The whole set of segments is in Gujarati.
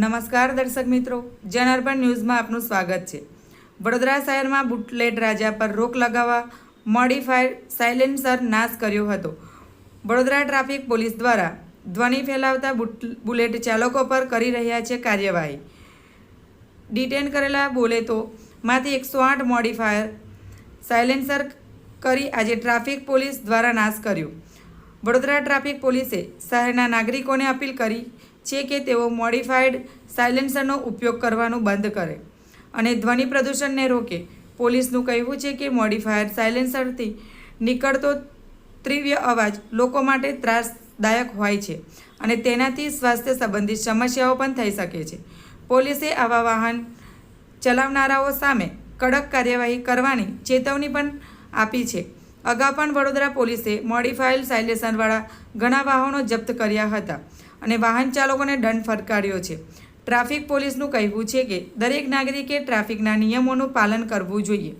નમસ્કાર દર્શક મિત્રો જનાર્પણ ન્યૂઝમાં આપનું સ્વાગત છે. વડોદરા શહેરમાં બુટલેટ રાજા પર રોક લગાવવા મોડિફાઈડ સાયલેન્સર નાશ કર્યો હતો. વડોદરા ટ્રાફિક પોલીસ દ્વારા ધ્વનિ ફેલાવતા બુલેટ ચાલકો પર કરી રહ્યા છે કાર્યવાહી. ડિટેન કરેલા બુલેટોમાંથી એકસો આઠ મોડિફાયર સાયલેન્સર કરી આજે ટ્રાફિક પોલીસ દ્વારા નાશ કર્યો. વડોદરા ટ્રાફિક પોલીસે શહેરના નાગરિકોને અપીલ કરી છે કે તેઓ મોડિફાઈડ સાયલેન્સરનો ઉપયોગ કરવાનું બંધ કરે. અને ધ્વનિ પ્રદૂષણને રોકે. પોલીસનું કહેવું છે કે મોડિફાયર સાયલેન્સરથી નીકળતો તીવ્ર અવાજ લોકો માટે ત્રાસદાયક હોય છે અને તેનાથી સ્વાસ્થ્ય સંબંધિત સમસ્યાઓ પણ થઈ શકે છે. પોલીસે આવા વાહન ચલાવનારાઓ સામે કડક કાર્યવાહી કરવાની ચેતવણી પણ આપી છે. અગાઉ પણ વડોદરા પોલીસે મોડિફાઈડ સાયલેન્સરવાળા ઘણા વાહનો જપ્ત કર્યા હતા. અને વાહન ચાલકોને દંડ ફટકાર્યો છે. ટ્રાફિક પોલીસનું કહેવું છે કે દરેક નાગરિકે ટ્રાફિકના નિયમોનું પાલન કરવું જોઈએ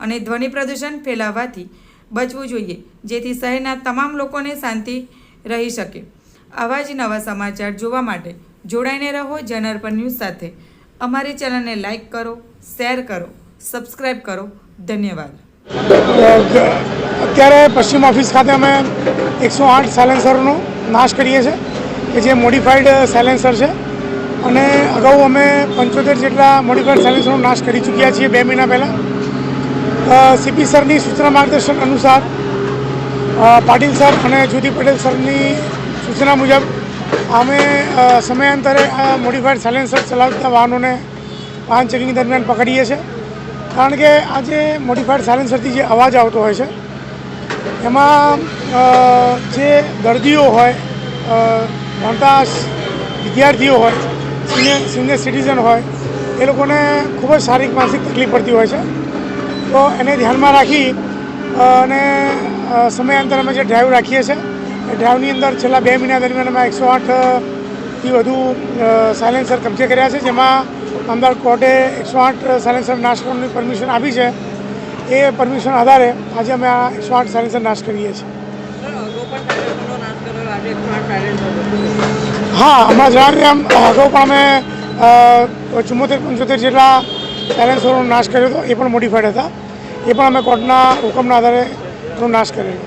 અને ધ્વનિ પ્રદૂષણ ફેલાવવાથી બચવું જોઈએ, જેથી શહેરના તમામ લોકોને શાંતિ રહી શકે. આવા જ નવા સમાચાર જોવા માટે જોડાઈને રહો જનરપન ન્યૂઝ સાથે. અમારી ચેનલને લાઇક કરો, શેર કરો સબસ્ક્રાઈબ કરો. ધન્યવાદ. અત્યારે પશ્ચિમ ઓફિસ ખાતે અમે એકસો આઠ સાયલેન્સરનો નાશ કરીએ છીએ. કે જે મોડિફાઈડ સાયલેન્સર છે. અને અગાઉ અમે પંચોતેર જેટલા મોડિફાઈડ સાયલેન્સરનો નાશ કરી ચૂક્યા છીએ બે મહિના પહેલાં. સીપી સરની સૂચના માર્ગદર્શન અનુસાર પાટીલ સર અને જ્યોતિ પટેલ સરની સૂચના મુજબ, અમે સમયાંતરે આ મોડિફાઈડ સાયલેન્સર ચલાવતા વાહનોને વાહન ચેકિંગ દરમિયાન પકડીએ છીએ. કારણ કે આ જે મોડિફાઈડ સાયલેન્સરથી જે અવાજ આવતો હોય છે, એમાં જે દર્દીઓ હોય ભણતા વિદ્યાર્થીઓ હોય, સિનિયર સિનિયર સિટીઝન હોય, એ લોકોને ખૂબ જ શારીરિક, માનસિક તકલીફ પડતી હોય છે. તો એને ધ્યાનમાં રાખી અને સમયાંતર અમે જે ડ્રાઈવ રાખીએ છીએ, એ ડ્રાઈવની અંદર છેલ્લા બે મહિના દરમિયાન અમે એકસો આઠથી વધુ સાયલેન્સર કબજે કર્યા છે, જેમાં અમદાવાદ કોર્ટે એકસો આઠ સાયલેન્સર નાશ કરવાની પરમિશન આપી છે. એ પરમિશન આધારે આજે અમે આ એકસો આઠ સાયલેન્સર નાશ કરીએ છીએ. હા હમણાં જણાવ્યું આમ અગાઉ પણ અમે ચુમ્મોતેર, પંચોતેર જેટલા પેરેન્ટ્સોનો નાશ કર્યો હતો, એ પણ મોડિફાઈડ હતા. એ પણ અમે કોર્ટના હુકમના આધારે એનો નાશ કરેલો.